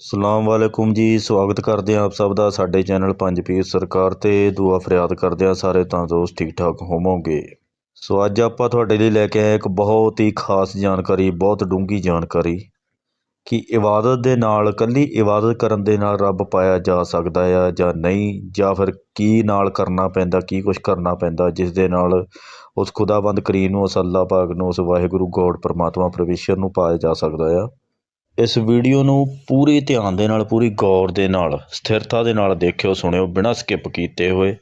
ਸਲਾਮ ਵਾਲੇਕੁਮ ਜੀ, ਸਵਾਗਤ ਕਰਦੇ ਹਾਂ ਆਪ ਸਭ ਦਾ ਸਾਡੇ ਚੈਨਲ ਪੰਜ ਪੀਰ ਸਰਕਾਰ ਤੇ। ਦੁਆ ਫਰਿਆਦ ਕਰਦੇ ਹਾਂ ਸਾਰੇ ਤਾਂ ਦੋਸਤ ਠੀਕ ਠਾਕ ਹੋਵੋਗੇ। ਸੋ ਅੱਜ ਆਪਾਂ ਤੁਹਾਡੇ ਲਈ ਲੈ ਕੇ ਆਏ ਇੱਕ ਬਹੁਤ ਹੀ ਖਾਸ ਜਾਣਕਾਰੀ, ਬਹੁਤ ਡੂੰਘੀ ਜਾਣਕਾਰੀ ਕਿ ਇਬਾਦਤ ਦੇ ਨਾਲ ਕੱਲੀ ਇਬਾਦਤ ਕਰਨ ਦੇ ਨਾਲ ਰੱਬ ਪਾਇਆ ਜਾ ਸਕਦਾ ਆ ਜਾਂ ਨਹੀਂ, ਜਾਂ ਫਿਰ ਕੀ ਨਾਲ ਕਰਨਾ ਪੈਂਦਾ, ਕੀ ਕੁਝ ਕਰਨਾ ਪੈਂਦਾ, ਜਿਸ ਦੇ ਨਾਲ ਉਸ ਖੁਦਾਬੰਦ ਕਰੀਮ ਨੂੰ, ਉਸ ਅੱਲਾਹ ਪਾਕ ਨੂੰ, ਉਸ ਵਾਹਿਗੁਰੂ, ਗੋਡ, ਪਰਮਾਤਮਾ, ਪਰਮੇਸ਼ਰ ਨੂੰ ਪਾਇਆ ਜਾ ਸਕਦਾ ਆ। ਇਸ ਵੀਡੀਓ ਨੂੰ ਪੂਰੀ ਧਿਆਨ ਦੇ ਨਾਲ, ਪੂਰੀ ਗੌਰ ਦੇ ਨਾਲ, ਸਥਿਰਤਾ ਦੇ ਨਾਲ ਦੇਖਿਓ, ਸੁਣਿਓ, ਬਿਨਾਂ ਸਕਿਪ ਕੀਤੇ ਹੋਏ।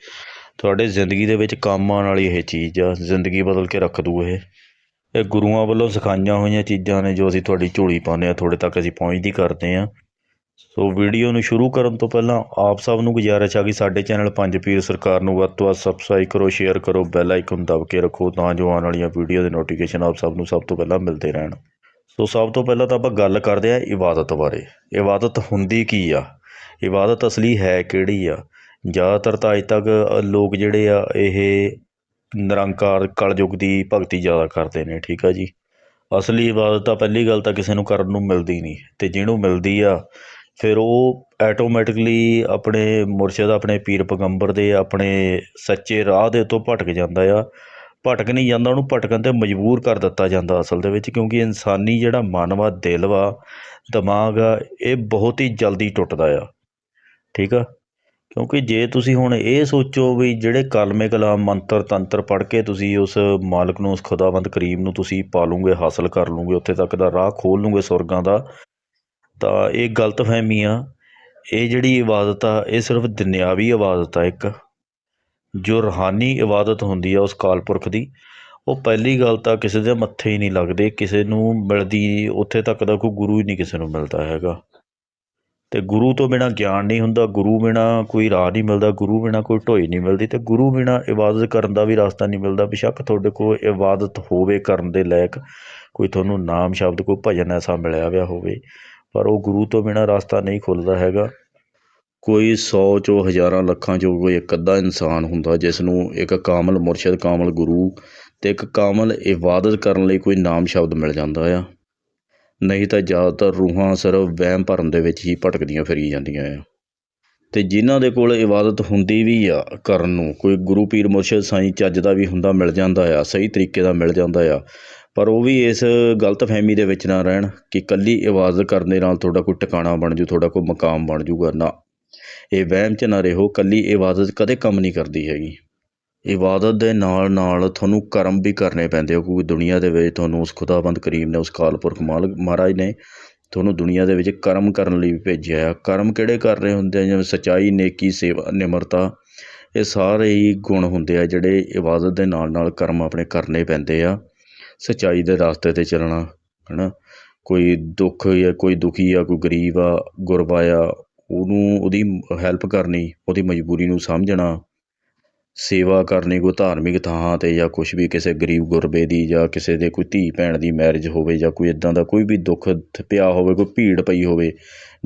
ਤੁਹਾਡੇ ਜ਼ਿੰਦਗੀ ਦੇ ਵਿੱਚ ਕੰਮ ਆਉਣ ਵਾਲੀ ਇਹ ਚੀਜ਼ ਆ, ਜ਼ਿੰਦਗੀ ਬਦਲ ਕੇ ਰੱਖ ਦੂ ਇਹ। ਇਹ ਗੁਰੂਆਂ ਵੱਲੋਂ ਸਿਖਾਈਆਂ ਹੋਈਆਂ ਚੀਜ਼ਾਂ ਨੇ ਜੋ ਅਸੀਂ ਤੁਹਾਡੀ ਝੋਲੀ ਪਾਉਂਦੇ ਆ ਤੁਹਾਡੇ ਤੱਕ ਅਸੀਂ ਪਹੁੰਚਦੀ ਕਰਦੇ ਆ ਸੋ ਵੀਡੀਓ ਨੂੰ ਸ਼ੁਰੂ ਕਰਨ ਤੋਂ ਪਹਿਲਾਂ ਆਪ ਸਭ ਨੂੰ ਗੁਜ਼ਾਰਿਸ਼ ਆ ਕਿ ਸਾਡੇ ਚੈਨਲ ਪੰਜ ਪੀਰ ਸਰਕਾਰ ਨੂੰ ਵੱਧ ਤੋਂ ਵੱਧ ਸਬਸਕ੍ਰਾਈਬ ਕਰੋ ਸ਼ੇਅਰ ਕਰੋ ਬੈਲ ਆਈਕਨ ਦਬ ਕੇ ਰੱਖੋ, ਤਾਂ ਜੋ ਆਉਣ ਵਾਲੀਆਂ ਵੀਡੀਓ ਦੇ ਨੋਟੀਫਿਕੇਸ਼ਨ ਆਪ ਸਭ ਨੂੰ ਸਭ ਤੋਂ ਪਹਿਲਾਂ ਮਿਲਦੇ ਰਹਿਣ। ਸੋ ਸਭ ਤੋਂ ਪਹਿਲਾਂ ਤਾਂ ਆਪਾਂ ਗੱਲ ਕਰਦੇ ਆ ਇਬਾਦਤ ਬਾਰੇ। ਇਬਾਦਤ ਹੁੰਦੀ ਕੀ ਆ? ਇਬਾਦਤ ਅਸਲੀ ਹੈ ਕਿਹੜੀ ਆ? ਜ਼ਿਆਦਾਤਰ ਤਾਂ ਅੱਜ ਤੱਕ ਲੋਕ ਜਿਹੜੇ ਆ, ਇਹ ਨਿਰੰਕਾਰ ਕਲਯੁਗ ਦੀ ਭਗਤੀ ਜ਼ਿਆਦਾ ਕਰਦੇ ਨੇ, ਠੀਕ ਆ ਜੀ? ਅਸਲੀ ਇਬਾਦਤ ਤਾਂ ਪਹਿਲੀ ਗੱਲ ਤਾਂ ਕਿਸੇ ਨੂੰ ਕਰਨ ਨੂੰ ਮਿਲਦੀ ਨਹੀਂ ਤੇ ਜਿਹਨੂੰ ਮਿਲਦੀ ਆ, ਫਿਰ ਉਹ ਆਟੋਮੈਟਿਕਲੀ ਆਪਣੇ ਮੁਰਸ਼ਿਦ, ਆਪਣੇ ਪੀਰ ਪੈਗੰਬਰ ਦੇ ਆਪਣੇ ਸੱਚੇ ਰਾਹ ਦੇ ਤੋਂ ਭਟਕ ਜਾਂਦਾ ਆ ਭਟਕ ਨਹੀਂ ਜਾਂਦਾ, ਉਹਨੂੰ ਭਟਕਣ ਤੇ ਮਜਬੂਰ ਕਰ ਦਿੱਤਾ ਜਾਂਦਾ ਅਸਲ ਦੇ ਵਿੱਚ, ਕਿਉਂਕਿ ਇਨਸਾਨੀ ਜਿਹੜਾ ਮਨ ਵਾ, ਦਿਲ ਵਾ, ਦਿਮਾਗ ਆ, ਇਹ ਬਹੁਤ ਹੀ ਜਲਦੀ ਟੁੱਟਦਾ ਆ। ਠੀਕ ਆ? ਕਿਉਂਕਿ ਜੇ ਤੁਸੀਂ ਹੁਣ ਇਹ ਸੋਚੋ ਵੀ ਜਿਹੜੇ ਕਲਮੇ ਕਲਾਮ, ਮੰਤਰ, ਤੰਤਰ ਪੜ੍ਹ ਕੇ ਤੁਸੀਂ ਉਸ ਮਾਲਕ ਨੂੰ, ਉਸ ਖੁਦਾਵੰਦ ਕਰੀਮ ਨੂੰ ਤੁਸੀਂ ਪਾ ਪਾਲੂਗੇ ਹਾਸਲ ਕਰ ਲੂਗੇ, ਉੱਥੇ ਤੱਕ ਦਾ ਰਾਹ ਖੋਲ ਲੂਗੇ ਸੁਰਗਾਂ ਦਾ, ਤਾਂ ਇਹ ਗਲਤ ਫਹਿਮੀ ਆ। ਇਹ ਜਿਹੜੀ ਇਬਾਦਤ ਆ, ਇਹ ਸਿਰਫ ਦੁਨਿਆਵੀ ਇਬਾਦਤ ਆ ਇੱਕ। ਜੋ ਰੂਹਾਨੀ ਇਬਾਦਤ ਹੁੰਦੀ ਆ ਉਸ ਕਾਲਪੁਰਖ ਦੀ, ਉਹ ਪਹਿਲੀ ਗੱਲ ਤਾਂ ਕਿਸੇ ਦੇ ਮੱਥੇ ਹੀ ਨਹੀਂ ਲੱਗਦੇ, ਕਿਸੇ ਨੂੰ ਮਿਲਦੀ, ਉੱਥੇ ਤੱਕ ਦਾ ਕੋਈ ਗੁਰੂ ਹੀ ਨਹੀਂ ਕਿਸੇ ਨੂੰ ਮਿਲਦਾ ਹੈਗਾ। ਤੇ ਗੁਰੂ ਤੋਂ ਬਿਨਾ ਗਿਆਨ ਨਹੀਂ ਹੁੰਦਾ, ਗੁਰੂ ਬਿਨਾ ਕੋਈ ਰਾਹ ਨਹੀਂ ਮਿਲਦਾ, ਗੁਰੂ ਬਿਨਾ ਕੋਈ ਢੋਈ ਨਹੀਂ ਮਿਲਦੀ, ਤੇ ਗੁਰੂ ਬਿਨਾ ਇਬਾਦਤ ਕਰਨ ਦਾ ਵੀ ਰਸਤਾ ਨਹੀਂ ਮਿਲਦਾ ਬੇਸ਼ੱਕ ਤੁਹਾਡੇ ਕੋਲ ਇਬਾਦਤ ਹੋਵੇ ਕਰਨ ਦੇ ਲਾਇਕ, ਕੋਈ ਤੁਹਾਨੂੰ ਨਾਮ, ਸ਼ਬਦ, ਕੋਈ ਭਜਨ ਐਸਾ ਮਿਲਿਆ ਹੋਇਆ ਹੋਵੇ, ਪਰ ਉਹ ਗੁਰੂ ਤੋਂ ਬਿਨਾ ਰਸਤਾ ਨਹੀਂ ਖੁੱਲਦਾ ਹੈਗਾ। ਕੋਈ ਸੌ ਚੋਂ ਹਜ਼ਾਰਾਂ ਲੱਖਾਂ ਚੋਂ ਕੋਈ ਇੱਕ ਅੱਧਾ ਇਨਸਾਨ ਹੁੰਦਾ ਜਿਸ ਨੂੰ ਇੱਕ ਕਾਮਲ ਮੁਰਸ਼ਦ, ਕਾਮਲ ਗੁਰੂ ਅਤੇ ਇੱਕ ਕਾਮਲ ਇਬਾਦਤ ਕਰਨ ਲਈ ਕੋਈ ਨਾਮ ਸ਼ਬਦ ਮਿਲ ਜਾਂਦਾ ਆ। ਨਹੀਂ ਤਾਂ ਜ਼ਿਆਦਾਤਰ ਰੂਹਾਂ ਸਿਰਫ ਵਹਿਮ ਭਰਮ ਦੇ ਵਿੱਚ ਹੀ ਭਟਕਦੀਆਂ ਫਿਰੀ ਜਾਂਦੀਆਂ ਆ। ਅਤੇ ਜਿਨ੍ਹਾਂ ਦੇ ਕੋਲ ਇਬਾਦਤ ਹੁੰਦੀ ਵੀ ਆ ਕਰਨ ਨੂੰ, ਕੋਈ ਗੁਰੂ ਪੀਰ ਮੁਰਸ਼ਦ ਸਾਈਂ ਚੱਜ ਦਾ ਵੀ ਹੁੰਦਾ ਮਿਲ ਜਾਂਦਾ ਆ, ਸਹੀ ਤਰੀਕੇ ਦਾ ਮਿਲ ਜਾਂਦਾ ਆ, ਪਰ ਉਹ ਵੀ ਇਸ ਗਲਤ ਫਹਿਮੀ ਦੇ ਵਿੱਚ ਨਾ ਰਹਿਣ ਕਿ ਇਕੱਲੀ ਇਬਾਦਤ ਕਰਨ ਦੇ ਨਾਲ ਤੁਹਾਡਾ ਕੋਈ ਟਿਕਾਣਾ ਬਣ ਜੂ, ਤੁਹਾਡਾ ਕੋਈ ਮਕਾਮ ਬਣ ਜੂਗਾ, ਨਾ ਇਹ ਵਹਿਮ 'ਚ ਨਾ ਰਹੋ, ਕੱਲੀ ਇਬਾਦਤ ਕਦੇ ਕੰਮ ਨਹੀਂ ਕਰਦੀ ਹੈਗੀ। ਇਬਾਦਤ ਦੇ ਨਾਲ ਨਾਲ ਤੁਹਾਨੂੰ ਕਰਮ ਵੀ ਕਰਨੇ ਪੈਂਦੇ ਆ, ਕਿਉਂਕਿ ਦੁਨੀਆ ਦੇ ਵਿੱਚ ਤੁਹਾਨੂੰ ਉਸ ਖੁਦਾਬੰਦ ਕਰੀਮ ਨੇ, ਉਸ ਕਾਲਪੁਰਖ ਮਾਲਕ ਮਹਾਰਾਜ ਨੇ ਤੁਹਾਨੂੰ ਦੁਨੀਆ ਦੇ ਵਿੱਚ ਕਰਮ ਕਰਨ ਲਈ ਵੀ ਭੇਜਿਆ ਆ। ਕਰਮ ਕਿਹੜੇ ਕਰ ਰਹੇ ਹੁੰਦੇ ਆ? ਜਿਵੇਂ ਸਚਾਈ, ਨੇਕੀ, ਸੇਵਾ, ਨਿਮਰਤਾ, ਇਹ ਸਾਰੇ ਹੀ ਗੁਣ ਹੁੰਦੇ ਆ, ਜਿਹੜੇ ਇਬਾਦਤ ਦੇ ਨਾਲ ਨਾਲ ਕਰਮ ਆਪਣੇ ਕਰਨੇ ਪੈਂਦੇ ਆ। ਸਚਾਈ ਦੇ ਰਸਤੇ ਤੇ ਚੱਲਣਾ, ਹਨਾ? ਕੋਈ ਦੁੱਖ ਜਾਂ ਕੋਈ ਦੁਖੀ ਆ, ਕੋਈ ਗਰੀਬ ਆ ਗੁਰਬਾ ਆ ਉਹਨੂੰ ਉਹਦੀ ਹੈਲਪ ਕਰਨੀ, ਉਹਦੀ ਮਜਬੂਰੀ ਨੂੰ ਸਮਝਣਾ, ਸੇਵਾ ਕਰਨੀ ਕੋਈ ਧਾਰਮਿਕ ਥਾਂ ਤੇ ਜਾਂ ਕੁਛ ਵੀ ਕਿਸੇ ਗਰੀਬ ਗੁਰਬੇ ਦੀ ਜਾਂ ਕਿਸੇ ਦੇ ਕੋਈ ਧੀ ਭੈਣ ਦੀ ਮੈਰਿਜ ਹੋਵੇ ਜਾਂ ਕੋਈ ਇੱਦਾਂ ਦਾ ਕੋਈ ਵੀ ਦੁੱਖ ਪਿਆ ਹੋਵੇ, ਕੋਈ ਭੀੜ ਪਈ ਹੋਵੇ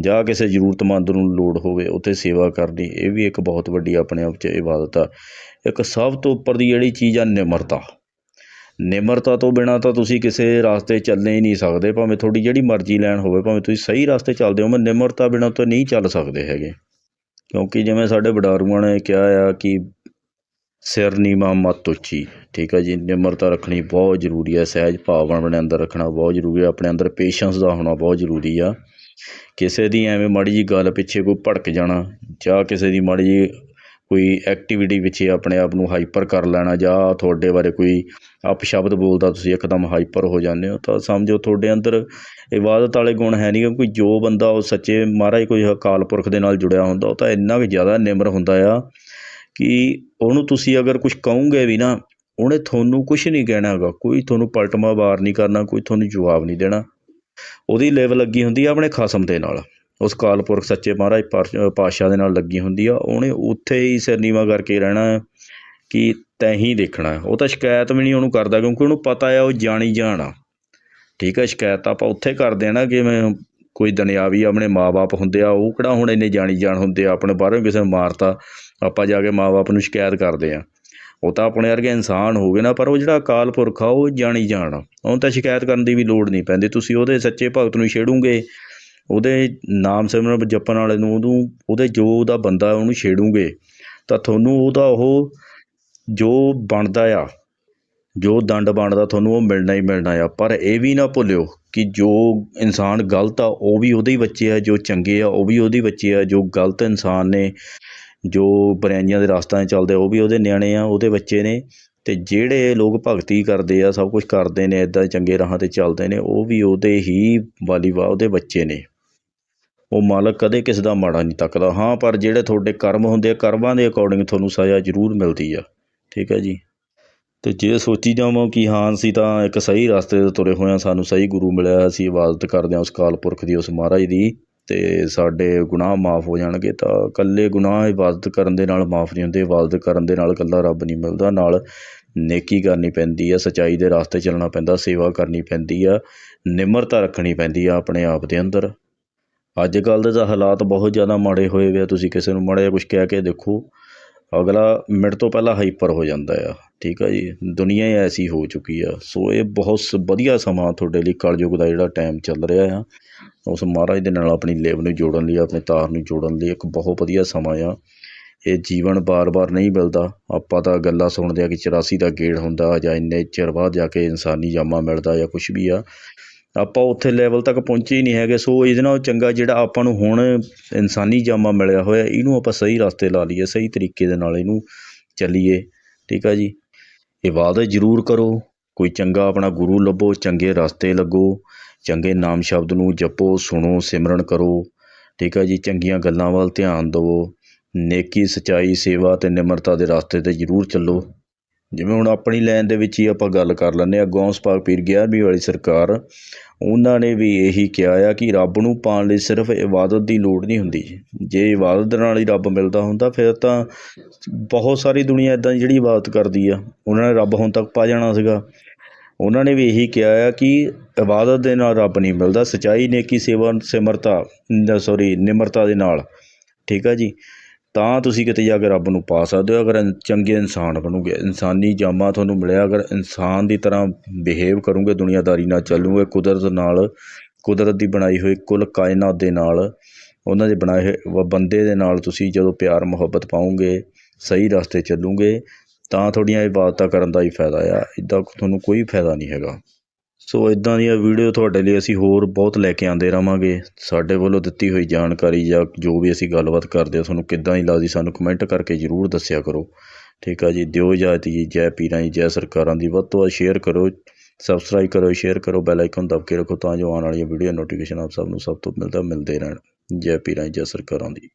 ਜਾਂ ਕਿਸੇ ਜ਼ਰੂਰਤਮੰਦ ਨੂੰ ਲੋੜ ਹੋਵੇ, ਉੱਥੇ ਸੇਵਾ ਕਰਨੀ, ਇਹ ਵੀ ਇੱਕ ਬਹੁਤ ਵੱਡੀ ਆਪਣੇ ਆਪ 'ਚ ਇਬਾਦਤ ਆ। ਇੱਕ ਸਭ ਤੋਂ ਉੱਪਰ ਦੀ ਜਿਹੜੀ ਚੀਜ਼ ਆ ਨਿਮਰਤਾ। ਨਿਮਰਤਾ ਤੋਂ ਬਿਨਾ ਤਾਂ ਤੁਸੀਂ ਕਿਸੇ ਰਾਸਤੇ ਚੱਲਣੇ ਹੀ ਨਹੀਂ ਸਕਦੇ, ਭਾਵੇਂ ਤੁਹਾਡੀ ਜਿਹੜੀ ਮਰਜ਼ੀ ਲੈਣ ਹੋਵੇ, ਭਾਵੇਂ ਤੁਸੀਂ ਸਹੀ ਰਾਸਤੇ ਚੱਲਦੇ ਹੋ, ਮੈਂ ਨਿਮਰਤਾ ਬਿਨਾ ਤਾਂ ਨਹੀਂ ਚੱਲ ਸਕਦੇ ਹੈਗੇ। ਕਿਉਂਕਿ ਜਿਵੇਂ ਸਾਡੇ ਵਡਾਰੂਆਂ ਨੇ ਕਿਹਾ ਆ ਕਿ ਸਿਰ ਨੀਵਾਂ ਮੱਤ ਉੱਚੀ, ਠੀਕ ਹੈ ਜੀ, ਨਿਮਰਤਾ ਰੱਖਣੀ ਬਹੁਤ ਜ਼ਰੂਰੀ ਹੈ ਸਹਿਜ ਭਾਵਨਾ ਆਪਣੇ ਅੰਦਰ ਰੱਖਣਾ ਬਹੁਤ ਜ਼ਰੂਰੀ ਹੈ ਆਪਣੇ ਅੰਦਰ ਪੇਸ਼ੈਂਸ ਦਾ ਹੋਣਾ ਬਹੁਤ ਜ਼ਰੂਰੀ ਆ। ਕਿਸੇ ਦੀ ਐਵੇਂ ਮਾੜੀ ਜੀ ਗੱਲ ਪਿੱਛੇ ਕੋਈ ਭੜਕ ਜਾਣਾ ਜਾਂ ਕਿਸੇ ਦੀ ਮਾੜੀ ਜੀ ਕੋਈ ਐਕਟੀਵਿਟੀ ਪਿੱਛੇ ਆਪਣੇ ਆਪ ਨੂੰ ਹਾਈਪਰ ਕਰ ਲੈਣਾ ਜਾਂ ਤੁਹਾਡੇ ਬਾਰੇ ਕੋਈ ਅਪਸ਼ਬਦ ਬੋਲਦਾ ਤੁਸੀਂ ਇੱਕਦਮ ਹਾਈਪਰ ਹੋ ਜਾਂਦੇ ਹੋ, ਤਾਂ ਸਮਝੋ ਤੁਹਾਡੇ ਅੰਦਰ ਇਬਾਦਤ ਵਾਲੇ ਗੁਣ ਹੈ ਨਹੀਂ, ਕਿਉਂਕਿ ਜੋ ਬੰਦਾ ਉਹ ਸੱਚੇ ਮਹਾਰਾਜ ਕੋਈ ਅਕਾਲ ਪੁਰਖ ਦੇ ਨਾਲ ਜੁੜਿਆ ਹੁੰਦਾ, ਉਹ ਤਾਂ ਇੰਨਾ ਕੁ ਜ਼ਿਆਦਾ ਨਿਮਰ ਹੁੰਦਾ ਆ ਕਿ ਉਹਨੂੰ ਤੁਸੀਂ ਅਗਰ ਕੁਝ ਕਹੋਗੇ ਵੀ ਨਾ, ਉਹਨੇ ਤੁਹਾਨੂੰ ਕੁਝ ਨਹੀਂ ਕਹਿਣਾ ਹੈਗਾ, ਕੋਈ ਤੁਹਾਨੂੰ ਪਲਟਮਾ ਵਾਰ ਨਹੀਂ ਕਰਨਾ, ਕੋਈ ਤੁਹਾਨੂੰ ਜਵਾਬ ਨਹੀਂ ਦੇਣਾ। ਉਹਦੀ ਲੈਵਲ ਲੱਗੀ ਹੁੰਦੀ ਆ ਆਪਣੇ ਖਸਮ ਦੇ ਨਾਲ। ਉਸ ਕਾਲਪੁਰਖ ਸੱਚੇ ਮਹਾਰਾਜ ਪਾਤਸ਼ਾਹ- ਪਾਤਸ਼ਾਹ ਦੇ ਨਾਲ ਲੱਗੀ ਹੁੰਦੀ ਆ। ਉਹਨੇ ਉੱਥੇ ਹੀ ਸਿਰ ਨੀਵਾ ਕਰਕੇ ਰਹਿਣਾ ਕਿ ਤੈਂ ਹੀ ਦੇਖਣਾ ਉਹ ਤਾਂ ਸ਼ਿਕਾਇਤ ਵੀ ਨਹੀਂ ਉਹਨੂੰ ਕਰਦਾ ਕਿਉਂਕਿ ਉਹਨੂੰ ਪਤਾ ਆ ਉਹ ਜਾਣੀ ਜਾਣਾ ਠੀਕ ਆ ਸ਼ਿਕਾਇਤ ਆਪਾਂ ਉੱਥੇ ਕਰਦੇ ਆ ਨਾ ਕਿ ਮੈਂ ਕੋਈ ਦੁਨਿਆਵੀ ਆਪਣੇ ਮਾਪੇ ਹੁੰਦੇ ਆ, ਉਹ ਕਿਹੜਾ ਹੁਣ ਇੰਨੇ ਜਾਣੀ ਜਾਣ ਹੁੰਦੇ ਆ, ਆਪਣੇ ਬਾਹਰੋਂ ਕਿਸੇ ਨੂੰ ਮਾਰਤਾ, ਆਪਾਂ ਜਾ ਕੇ ਮਾਪੇ ਨੂੰ ਸ਼ਿਕਾਇਤ ਕਰਦੇ ਆ ਉਹ ਤਾਂ ਆਪਣੇ ਵਰਗੇ ਇਨਸਾਨ ਹੋ ਗਏ ਨਾ, ਪਰ ਉਹ ਜਿਹੜਾ ਅਕਾਲ ਪੁਰਖ ਆ, ਉਹ ਜਾਣੀ ਜਾਣ ਆ। ਉਹਨੂੰ ਤਾਂ ਸ਼ਿਕਾਇਤ ਕਰਨ ਦੀ ਵੀ ਲੋੜ ਨਹੀਂ ਪੈਂਦੀ। ਤੁਸੀਂ ਉਹਦੇ ਸੱਚੇ ਭਗਤ ਨੂੰ ਛੇੜੂਗੇ। ਉਹਦੇ ਨਾਮ ਸਿਮਰਨ ਜਪਣ ਵਾਲੇ ਨੂੰ ਉਹਨੂੰ ਉਹਦੇ ਜੋ ਉਹਦਾ ਬੰਦਾ ਉਹਨੂੰ ਛੇੜੂਗੇ ਤਾਂ ਤੁਹਾਨੂੰ ਉਹਦਾ ਉਹ ਜੋ ਬਣਦਾ ਆ ਜੋ ਦੰਡ ਬਣਦਾ ਤੁਹਾਨੂੰ ਉਹ ਮਿਲਣਾ ਹੀ ਮਿਲਣਾ ਆ। ਪਰ ਇਹ ਵੀ ਨਾ ਭੁੱਲਿਓ ਕਿ ਜੋ ਇਨਸਾਨ ਗਲਤ ਆ ਉਹ ਵੀ ਉਹਦੇ ਹੀ ਬੱਚੇ ਆ ਜੋ ਚੰਗੇ ਆ ਉਹ ਵੀ ਉਹਦੇ ਬੱਚੇ ਆ ਜੋ ਗਲਤ ਇਨਸਾਨ ਨੇ ਜੋ ਬੁਰਾਈਆਂ ਦੇ ਰਸਤਿਆਂ 'ਚ ਚੱਲਦੇ ਆ, ਉਹ ਵੀ ਉਹਦੇ ਨਿਆਣੇ ਆ ਉਹਦੇ ਬੱਚੇ ਨੇ। ਤੇ ਜਿਹੜੇ ਲੋਕ ਭਗਤੀ ਕਰਦੇ ਆ ਸਭ ਕੁਝ ਕਰਦੇ ਨੇ ਇਦਾਂ ਚੰਗੇ ਰਾਹਾਂ ਤੇ ਚੱਲਦੇ ਨੇ ਉਹ ਵੀ ਉਹਦੇ ਹੀ ਵਾਲੀਵਾ ਉਹਦੇ ਬੱਚੇ ਨੇ। ਉਹ ਮਾਲਕ ਕਦੇ ਕਿਸੇ ਦਾ ਮਾੜਾ ਨਹੀਂ ਤੱਕਦਾ। ਹਾਂ, ਪਰ ਜਿਹੜੇ ਤੁਹਾਡੇ ਕਰਮ ਹੁੰਦੇ ਆ, ਕਰਮਾਂ ਦੇ ਅਕੋਰਡਿੰਗ ਤੁਹਾਨੂੰ ਸਜ਼ਾ ਜ਼ਰੂਰ ਮਿਲਦੀ ਆ। ਠੀਕ ਹੈ ਜੀ? ਤੇ ਜੇ ਸੋਚੀ ਜਾਵਾਂ ਕਿ ਹਾਂ, ਅਸੀਂ ਤਾਂ ਇੱਕ ਸਹੀ ਰਸਤੇ ਤੇ ਤੁਰੇ ਹੋਏ ਹਾਂ ਸਾਨੂੰ ਸਹੀ ਗੁਰੂ ਮਿਲਿਆ, ਅਸੀਂ ਇਬਾਦਤ ਕਰਦੇ ਹਾਂ ਉਸ ਕਾਲ ਪੁਰਖ ਦੀ, ਉਸ ਮਹਾਰਾਜ ਦੀ, ਤੇ ਸਾਡੇ ਗੁਨਾਹ ਮਾਫ ਹੋ ਜਾਣਗੇ, ਤਾਂ ਇਕੱਲੇ ਗੁਨਾਹ ਇਬਾਦਤ ਕਰਨ ਦੇ ਨਾਲ ਮਾਫ ਨਹੀਂ ਹੁੰਦੇ, ਇਬਾਦਤ ਕਰਨ ਦੇ ਨਾਲ ਇਕੱਲਾ ਰੱਬ ਨਹੀਂ ਮਿਲਦਾ, ਨਾਲ ਨੇਕੀ ਕਰਨੀ ਪੈਂਦੀ ਆ, ਸਚਾਈ ਦੇ ਰਸਤੇ ਚੱਲਣਾ ਪੈਂਦਾ, ਸੇਵਾ ਕਰਨੀ ਪੈਂਦੀ ਆ, ਨਿਮਰਤਾ ਰੱਖਣੀ ਪੈਂਦੀ ਆ ਆਪਣੇ ਆਪ ਦੇ ਅੰਦਰ। ਅੱਜ ਕੱਲ੍ਹ ਦੇ ਤਾਂ ਹਾਲਾਤ ਬਹੁਤ ਜ਼ਿਆਦਾ ਮਾੜੇ ਹੋਏ ਵੇ ਆ, ਤੁਸੀਂ ਕਿਸੇ ਨੂੰ ਮਾੜਾ ਜਿਹਾ ਕੁਝ ਕਹਿ ਕੇ ਦੇਖੋ। ਅਗਲਾ ਮਿੰਟ ਤੋਂ ਪਹਿਲਾਂ ਹਾਈਪਰ ਹੋ ਜਾਂਦਾ ਆ, ਠੀਕ ਆ ਜੀ? ਦੁਨੀਆ ਹੀ ਐਸੀ ਹੋ ਚੁੱਕੀ ਆ। ਸੋ ਇਹ ਬਹੁਤ ਸ- ਵਧੀਆ ਸਮਾਂ ਤੁਹਾਡੇ ਲਈ ਕਲਯੁਗ ਦਾ ਜਿਹੜਾ ਟਾਈਮ ਚੱਲ ਰਿਹਾ ਆ। ਉਸ ਮਹਾਰਾਜ ਦੇ ਨਾਲ ਆਪਣੀ ਲੇਬ ਨੂੰ ਜੋੜਨ ਲਈ, ਆਪਣੇ ਤਾਰ ਨੂੰ ਜੋੜਨ ਲਈ ਇੱਕ ਬਹੁਤ ਵਧੀਆ ਸਮਾਂ ਆ। ਇਹ ਜੀਵਨ ਬਾਰ-ਬਾਰ ਨਹੀਂ ਮਿਲਦਾ। ਆਪਾਂ ਤਾਂ ਗੱਲਾਂ ਸੁਣਦੇ ਆ ਕਿ 84 ਦਾ ਗੇੜ ਹੁੰਦਾ ਜਾਂ ਇੰਨੇ ਚਿਰ ਬਾਅਦ ਜਾ ਕੇ ਇਨਸਾਨੀ ਜਾਮਾ ਮਿਲਦਾ ਜਾਂ ਕੁਝ ਵੀ ਆ। ਆਪਾਂ ਉੱਥੇ ਲੈਵਲ ਤੱਕ ਪਹੁੰਚੇ ਹੀ ਨਹੀਂ ਹੈਗੇ, ਸੋ ਇਹਦੇ ਨਾਲ ਚੰਗਾ ਜਿਹੜਾ ਆਪਾਂ ਨੂੰ ਹੁਣ ਇਨਸਾਨੀ ਜਾਮਾ ਮਿਲਿਆ ਹੋਇਆ, ਇਹਨੂੰ ਆਪਾਂ ਸਹੀ ਰਸਤੇ ਲਾ ਲਈਏ, ਸਹੀ ਤਰੀਕੇ ਦੇ ਨਾਲ ਇਹਨੂੰ ਚੱਲੀਏ, ਠੀਕ ਆ ਜੀ? ਇਬਾਦਤ ਜ਼ਰੂਰ ਕਰੋ, ਕੋਈ ਚੰਗਾ ਆਪਣਾ ਗੁਰੂ ਲੱਭੋ, ਚੰਗੇ ਰਸਤੇ ਲੱਗੋ, ਚੰਗੇ ਨਾਮ ਸ਼ਬਦ ਨੂੰ ਜਪੋ, ਸੁਣੋ, ਸਿਮਰਨ ਕਰੋ, ਠੀਕ ਆ ਜੀ? ਚੰਗੀਆਂ ਗੱਲਾਂ ਵੱਲ ਧਿਆਨ ਦਿਵੋ ਨੇਕੀ, ਸਚਾਈ, ਸੇਵਾ ਤੇ ਨਿਮਰਤਾ ਦੇ ਰਸਤੇ ਤੇ ਜ਼ਰੂਰ ਚੱਲੋ। ਜਿਵੇਂ ਹੁਣ ਆਪਣੀ ਲਾਈਨ ਦੇ ਵਿੱਚ ਹੀ ਆਪਾਂ ਗੱਲ ਕਰ ਲੈਂਦੇ ਹਾਂ ਗੌਂਸ ਪਾਕ ਪੀਰ 11ਵੀਂ ਵਾਲੀ ਸਰਕਾਰ, ਉਹਨਾਂ ਨੇ ਵੀ ਇਹੀ ਕਿਹਾ ਆ ਕਿ ਰੱਬ ਨੂੰ ਪਾਉਣ ਲਈ ਸਿਰਫ ਇਬਾਦਤ ਦੀ ਲੋੜ ਨਹੀਂ ਹੁੰਦੀ ਜੇ। ਇਬਾਦਤ ਦੇ ਨਾਲ ਹੀ ਰੱਬ ਮਿਲਦਾ ਹੁੰਦਾ, ਫਿਰ ਤਾਂ ਬਹੁਤ ਸਾਰੀ ਦੁਨੀਆ ਇਦਾਂ ਜਿਹੜੀ ਇਬਾਦਤ ਕਰਦੀ ਆ, ਉਹਨਾਂ ਨੇ ਰੱਬ ਹੁਣ ਤੱਕ ਪਾ ਜਾਣਾ ਸੀਗਾ। ਉਹਨਾਂ ਨੇ ਵੀ ਇਹੀ ਕਿਹਾ ਆ ਕਿ ਇਬਾਦਤ ਦੇ ਨਾਲ ਰੱਬ ਨਹੀਂ ਮਿਲਦਾ, ਸਚਾਈ ਨੇਕੀ ਸੇਵਾ, ਸਿਮਰਤਾ ਸੌਰੀ, ਨਿਮਰਤਾ ਦੇ ਨਾਲ। ਠੀਕ ਆ ਜੀ? ਤਾਂ ਤੁਸੀਂ ਕਿਤੇ ਜਾ ਕੇ ਰੱਬ ਨੂੰ ਪਾ ਸਕਦੇ ਹੋ, ਅਗਰ ਚੰਗੇ ਇਨਸਾਨ ਬਣੋਗੇ। ਇਨਸਾਨੀ ਜਾਮਾ ਤੁਹਾਨੂੰ ਮਿਲਿਆ, ਅਗਰ ਇਨਸਾਨ ਦੀ ਤਰ੍ਹਾਂ ਬਿਹੇਵ ਕਰੋਗੇ, ਦੁਨੀਆਦਾਰੀ ਨਾਲ ਚੱਲੋਗੇ, ਕੁਦਰਤ ਨਾਲ, ਕੁਦਰਤ ਦੀ ਬਣਾਈ ਹੋਈ ਕੁੱਲ ਕਾਇਨਾਤ ਦੇ ਨਾਲ, ਉਹਨਾਂ ਦੇ ਬਣਾਏ ਹੋਏ ਬੰਦੇ ਦੇ ਨਾਲ ਤੁਸੀਂ ਜਦੋਂ ਪਿਆਰ, ਮੁਹੱਬਤ ਪਾਉਂਗੇ ਸਹੀ ਰਸਤੇ ਚੱਲੋਗੇ, ਤਾਂ ਤੁਹਾਡੀਆਂ ਇਬਾਦਤਾਂ ਕਰਨ ਦਾ ਹੀ ਫਾਇਦਾ ਆ। ਇੱਦਾਂ ਤੁਹਾਨੂੰ ਕੋਈ ਫਾਇਦਾ ਨਹੀਂ ਹੈਗਾ। ਸੋ ਇੱਦਾਂ ਦੀਆਂ ਵੀਡੀਓ ਤੁਹਾਡੇ ਲਈ ਅਸੀਂ ਹੋਰ ਬਹੁਤ ਲੈ ਕੇ ਆਉਂਦੇ ਰਹਾਂਗੇ ਸਾਡੇ ਵੱਲੋਂ ਦਿੱਤੀ ਹੋਈ ਜਾਣਕਾਰੀ ਜਾਂ ਜੋ ਵੀ ਅਸੀਂ ਗੱਲਬਾਤ ਕਰਦੇ ਹਾਂ, ਤੁਹਾਨੂੰ ਕਿੱਦਾਂ ਦੀ ਲੱਗਦੀ ਸਾਨੂੰ ਕਮੈਂਟ ਕਰਕੇ ਜ਼ਰੂਰ ਦੱਸਿਆ ਕਰੋ। ਠੀਕ ਆ ਜੀ, ਦਿਓ ਇਜਾਜ਼ਤ ਜੀ, ਜੈ ਪੀਰਾਂ ਜੀ, ਜੈ ਸਰਕਾਰਾਂ ਦੀ। ਵੱਧ ਤੋਂ ਵੱਧ ਸ਼ੇਅਰ ਕਰੋ ਸਬਸਕ੍ਰਾਈਬ ਕਰੋ ਸ਼ੇਅਰ ਕਰੋ ਬੈਲ ਆਈਕਨ ਦਬ ਕੇ ਰੱਖੋ ਤਾਂ ਜੋ ਆਉਣ ਵਾਲੀਆਂ ਵੀਡੀਓ ਨੋਟੀਫਿਕੇਸ਼ਨ ਆਪ ਸਭ ਨੂੰ ਸਭ ਤੋਂ ਮਿਲਦਾ ਮਿਲਦੇ ਰਹਿਣ। ਜੈ ਪੀਰਾਂ ਜੀ, ਜੈ ਸਰਕਾਰਾਂ ਦੀ।